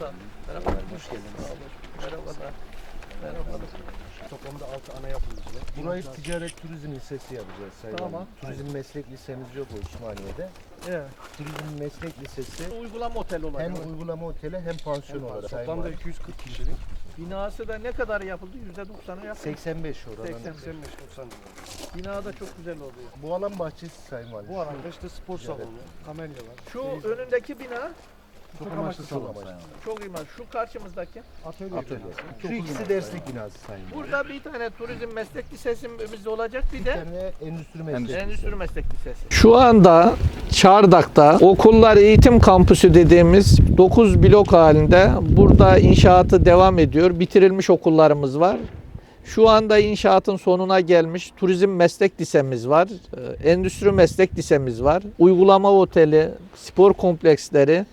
sağ ol. Merhabalar, hoş geldiniz. Merhabalar. Merhabalar. Toplamda 6 ana yapımcı var. Burayı ticaret turizm lisesi yapacağız Sayın Tamam. Valim. Turizm meslek lisemiz yok Osmaniye'de. Evet. Turizm meslek lisesi Uygulama oteli olarak. hem uygulama oteli hem pansiyon olarak. Sayın Toplamda Valim. 240 kişilik. Binası da ne kadar yapıldı? %90'ı yapıldı. 85 oranın. 80. 85 90 civarı. Bina da çok güzel oluyor. Bu alan bahçesi Sayın Valim. Bu arada işte spor salonu, kamelya var. Şu önündeki bina Çok amaçlı Çok salon. amaçlı. çok iyi. Şu karşımızdaki. Atölye. Atölye. Şu ikisi derslik binası Sayın. Burada bir tane turizm meslek lisesimiz olacak bir Bir de tane endüstri meslek endüstri meslek lisesi. Şu anda Çardak'ta okullar eğitim kampüsü dediğimiz 9 blok halinde burada inşaatı devam ediyor. Bitirilmiş okullarımız var. Şu anda inşaatın sonuna gelmiş turizm meslek lisemiz var. Ee, Endüstri meslek lisemiz var. Uygulama oteli, spor kompleksleri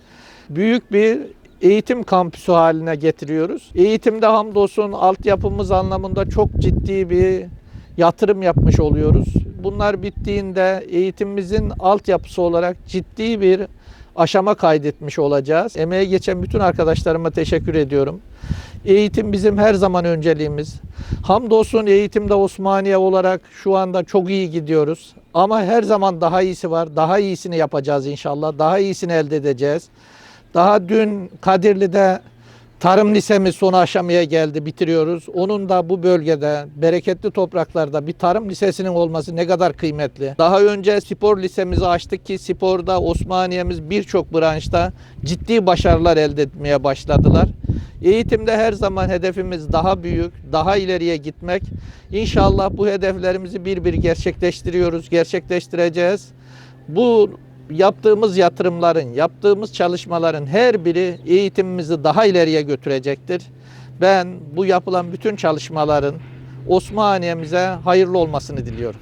büyük bir eğitim kampüsü haline getiriyoruz. Eğitimde hamdolsun altyapımız anlamında çok ciddi bir yatırım yapmış oluyoruz. Bunlar bittiğinde eğitimimizin altyapısı olarak ciddi bir aşama kaydetmiş olacağız. Emeğe geçen bütün arkadaşlarıma teşekkür ediyorum. Eğitim bizim her zaman önceliğimiz. Hamdolsun eğitimde Osmaniye olarak şu anda çok iyi gidiyoruz. Ama her zaman daha iyisi var. Daha iyisini yapacağız inşallah. Daha iyisini elde edeceğiz. Daha dün Kadirli'de tarım lisemiz son aşamaya geldi, bitiriyoruz. Onun da bu bölgede, bereketli topraklarda bir tarım lisesinin olması ne kadar kıymetli. Daha önce spor lisemizi açtık ki sporda Osmaniye'miz birçok branşta ciddi başarılar elde etmeye başladılar. Eğitimde her zaman hedefimiz daha büyük, daha ileriye gitmek. İnşallah bu hedeflerimizi bir bir gerçekleştiriyoruz, gerçekleştireceğiz. Bu yaptığımız yatırımların, yaptığımız çalışmaların her biri eğitimimizi daha ileriye götürecektir. Ben bu yapılan bütün çalışmaların Osmaniye'mize hayırlı olmasını diliyorum.